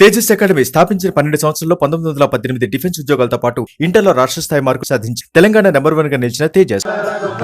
Tejas academy స్థాపించిన పన్నెండు సంవత్సరాల్లో పంతొమ్మిది వందల పద్దెనిమిది డిఫెన్స్ ఉద్యోగాలతో పాటు ఇంటర్లో రాష్ట్ర స్థాయి మార్కు సాధించి తెలంగాణ నెంబర్ వన్గా నిలిచిన తేజస్. రామదూత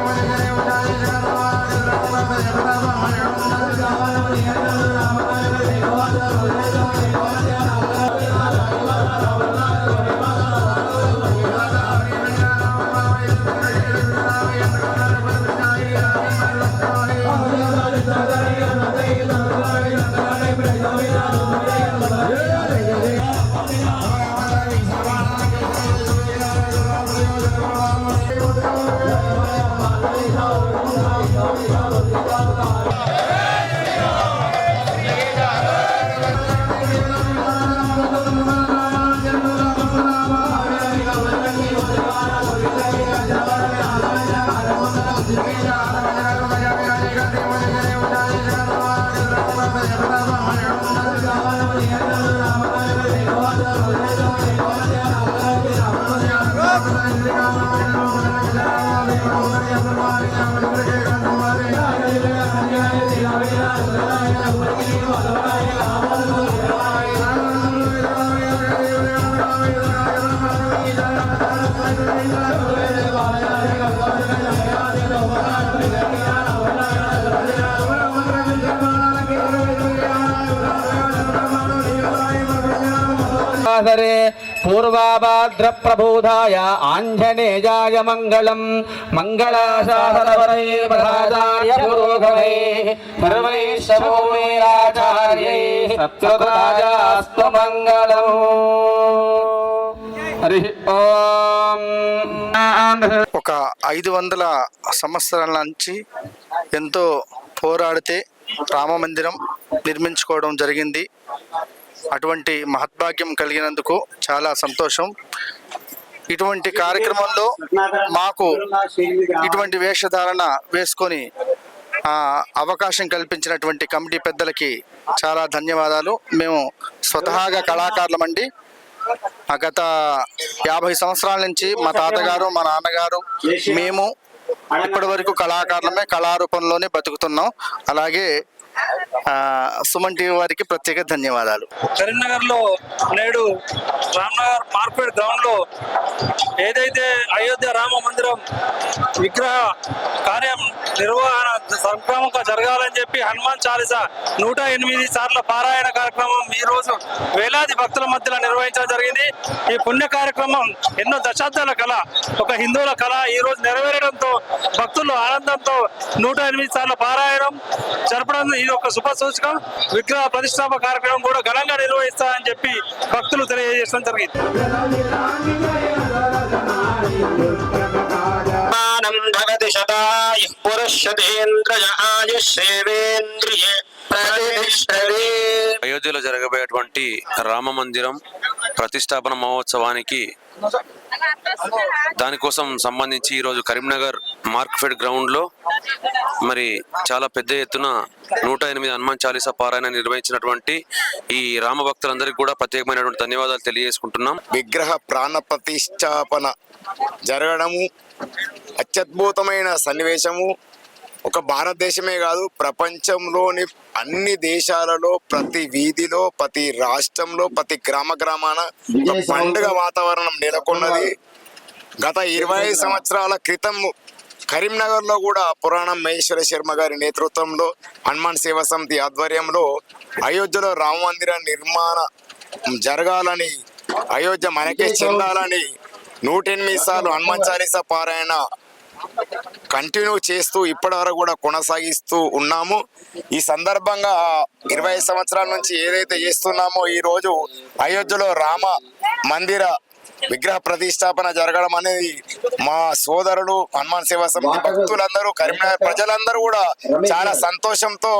Thank you. సరే పూర్వాభాద్ర ప్రబోధాయ ఆంజనేయాయ మంగళం మంగళాశాసనవరైర్వధాచార్య పురోగమై సత్యరాజాస్తు మంగళం హరి ఒక ఐదు వందల సంవత్సరాల నుంచి ఎంతో పోరాడితే రామ మందిరం నిర్మించుకోవడం జరిగింది. అటువంటి మహద్భాగ్యం కలిగినందుకు చాలా సంతోషం. ఇటువంటి కార్యక్రమంలో మాకు ఇటువంటి వేషధారణ వేసుకొని అవకాశం కల్పించినటువంటి కమిటీ పెద్దలకి చాలా ధన్యవాదాలు. మేము స్వతహాగా కళాకారులమండి. అండి గత యాభై సంవత్సరాల నుంచి మా తాతగారు మా నాన్నగారు మేము ఇప్పటి వరకు కళాకారులమే కళారూపంలోనే బతుకుతున్నాం. అలాగే సుమన్ టీవీ వారికి ప్రత్యేక ధన్యవాదాలు. కరీంనగర్లో నేడు రామ్నగర్ మార్కెట్ గ్రౌండ్లో ఏదైతే అయోధ్య రామ మందిరం విగ్రహ కార్యం నిర్వహణ సంక్రమంగా జరగాలని చెప్పి హనుమాన్ చాలీస నూట ఎనిమిది సార్ల పారాయణ కార్యక్రమం ఈ రోజు వేలాది భక్తుల మధ్యలో నిర్వహించడం జరిగింది. ఈ పుణ్య కార్యక్రమం ఎన్నో దశాబ్దాల కళ ఒక హిందువుల కళ ఈ రోజు నెరవేరడంతో భక్తులు ఆనందంతో నూట ఎనిమిది సార్ల పారాయణం జరపడం ఒక శుభ సూచకం. విగ్రహ ప్రతిష్టాప కార్యక్రమం కూడా ఘనంగా నిర్వహిస్తారని చెప్పి భక్తులు తెలియజేయడం జరిగింది. అయోధ్యలో జరగబోయేటువంటి రామ మందిరం ప్రతిష్టాపన మహోత్సవానికి దానికోసం సంబంధించి ఈరోజు కరీంనగర్ మార్క్ఫెడ్ గ్రౌండ్లో మరి చాలా పెద్ద ఎత్తున నూట ఎనిమిది హనుమాన్ చాలీసా పారాయణ నిర్వహించినటువంటి ఈ రామ భక్తులందరికీ కూడా ప్రత్యేకమైనటువంటి ధన్యవాదాలు తెలియజేసుకుంటున్నాం. విగ్రహ ప్రాణ ప్రతిష్టాపన జరగడము అత్యద్భుతమైన సన్నివేశము. ఒక భారతదేశమే కాదు ప్రపంచంలోని అన్ని దేశాలలో ప్రతి వీధిలో ప్రతి రాష్ట్రంలో ప్రతి గ్రామ గ్రామాన పండుగ వాతావరణం నెలకొన్నది. గత ఇరవై సంవత్సరాల క్రితం కరీంనగర్లో కూడా పురాణం మహేశ్వర శర్మ గారి నేతృత్వంలో హనుమాన్ సేవా సమితి ఆధ్వర్యంలో అయోధ్యలో రామ మందిర నిర్మాణ జరగాలని అయోధ్య మనకే చెందాలని నూట ఎనిమిది సార్లు హనుమాన్ చాలీసా పారాయణ కంటిన్యూ చేస్తూ ఇప్పటి వరకు కూడా కొనసాగిస్తూ ఉన్నాము. ఈ సందర్భంగా ఇరవై సంవత్సరాల నుంచి ఏదైతే చేస్తున్నామో ఈ రోజు అయోధ్యలో రామ మందిర విగ్రహ ప్రతిష్టాపన జరగడం అనేది మా సోదరులు హనుమాన్ సేవా సమితి భక్తులందరూ కరీంనగర్ ప్రజలందరూ కూడా చాలా సంతోషంతో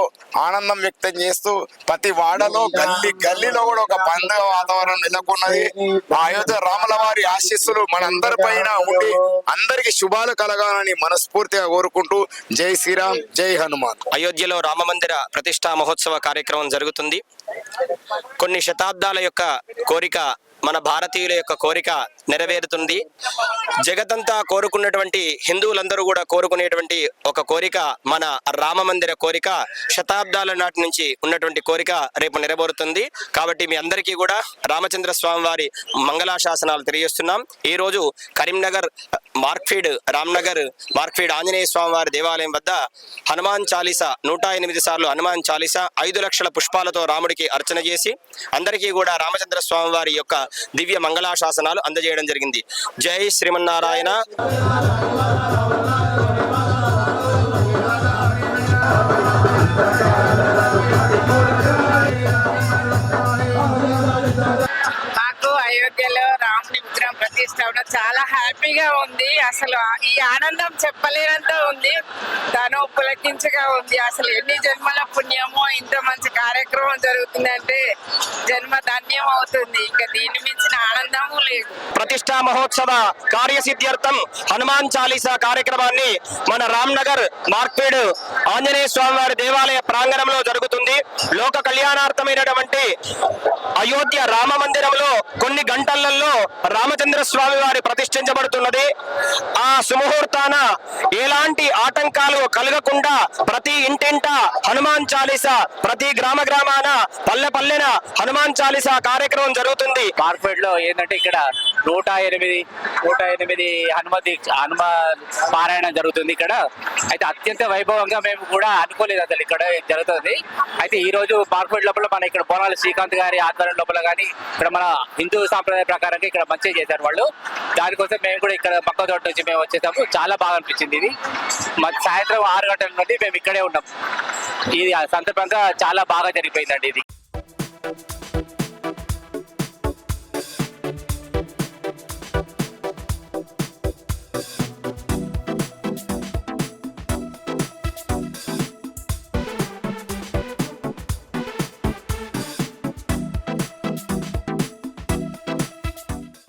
ఆనందం వ్యక్తం చేస్తూ ప్రతి వాడలో గల్లీ గల్లీలో కూడా ఒక పండుగ వాతావరణం నెలకొన్నది. ఆ అయోధ్య రాముల వారి ఆశీస్సులు మనందరి పైన ఉండి అందరికి శుభాలు కలగాలని మనస్ఫూర్తిగా కోరుకుంటూ జై శ్రీరామ్ జై హనుమాన్. అయోధ్యలో రామమందిర ప్రతిష్టా మహోత్సవ కార్యక్రమం జరుగుతుంది. కొన్ని శతాబ్దాల యొక్క కోరిక మన భారతీయుల యొక్క కోరిక నెరవేరుతుంది. జగతంతా కోరుకున్నటువంటి హిందువులందరూ కూడా కోరుకునేటువంటి ఒక కోరిక మన రామ మందిర కోరిక శతాబ్దాల నాటి నుంచి ఉన్నటువంటి కోరిక రేపు నెరవేరుతుంది. కాబట్టి మీ అందరికీ కూడా రామచంద్ర స్వామి వారి మంగళాశాసనాలు తెలియజేస్తున్నాం. ఈ రోజు కరీంనగర్ మార్క్ఫీడ్ రామ్నగర్ మార్క్ఫీడ్ ఆంజనేయ స్వామి వారి దేవాలయం వద్ద హనుమాన్ చాలీసా నూట ఎనిమిది సార్లు హనుమాన్ చాలీసా ఐదు లక్షల పుష్పాలతో రాముడికి అర్చన చేసి అందరికీ కూడా రామచంద్ర స్వామి వారి యొక్క దివ్య మంగళాశాసనాలు అందజేయడం జరిగింది. జై శ్రీమన్నారాయణ. నాకు అయోధ్యలో రాముడి విగ్రహం చాలా హ్యాపీగా ఉంది. అసలు ఈ ఆనందం చెప్పలేనంత ఉంది. తను పులకించగా ఉంది. అసలు ఎన్ని జన్మల పుణ్యమో ఇంత మంచి కార్యక్రమం జరుగుతుందంటే జన్మ ధన్యం అవుతుంది. ఇంకా దీని మించిన ఆనందము లేదు. ప్రతిష్టా మహోత్సవ కార్యసిద్ధ్యర్థం హనుమాన్ చాలీసా కార్యక్రమాన్ని మన రామ్నగర్ మార్క్పేడ్ ఆంజనేయ స్వామి వారి దేవాలయ ప్రాంగణంలో జరుగుతుంది. లోక కళ్యాణార్థమైనటువంటి అయోధ్య రామ మందిరంలో కొన్ని గంటలలో రామచంద్ర స్వామి వారి ప్రతిష్ఠించబడుతున్నది. ఆ సుముహూర్తాన ఎలాంటి ఆటంకాలు కలగకుండా ప్రతి ఇంటింట హనుమాన్ చాలీసా ప్రతి గ్రామ గ్రామాన పల్లె పల్లెన హనుమాన్ చాలీసా కార్యక్రమం జరుగుతుంది. కార్పొరేట్లో ఏంటంటే ఇక్కడ నూట ఎనిమిది నూట ఎనిమిది హనుమతి హనుమ పారాయణం జరుగుతుంది ఇక్కడ. అయితే అత్యంత వైభవంగా మేము కూడా అనుకోలేదు అసలు ఇక్కడ జరుగుతుంది. అయితే ఈ రోజు మార్కెట్ లోపల మన ఇక్కడ బోనాల శ్రీకాంత్ గారి ఆధ్వర్యం లోపల కానీ ఇక్కడ మన హిందూ సాంప్రదాయ ప్రకారంగా ఇక్కడ మంచిగా చేశారు. వాళ్ళు. దానికోసం మేము కూడా ఇక్కడ పక్క తోట నుంచి మేము వచ్చేసాము. చాలా బాగా అనిపించింది ఇది. మాకు సాయంత్రం ఆరు గంటల నుండి మేము ఇక్కడే ఉన్నాం. ఇది సందర్భంగా చాలా బాగా జరిగిపోయిందండి ఇది.